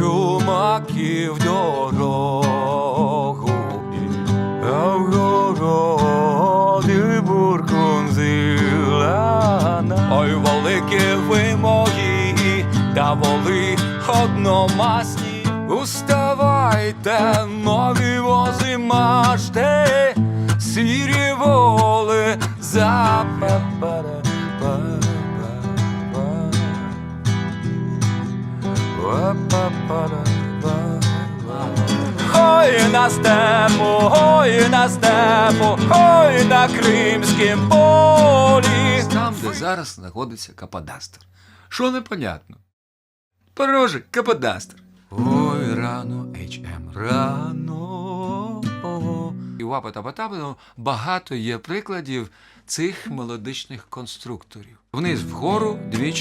років дорогу. Огороди буркун зелена. Ой, великі вимоги, та воли одномасні. Уставайте, нові вози мажте, сірі воли за Ой на степу, ой на степу, ой на кримськім полі. Там, де зараз знаходиться Каподастр. Що непонятно? Порожик, Каподастр. Ой, рано, HM, рано. І у Апатапатапу багато є прикладів цих мелодичних конструкторів. Вниз вгору двічі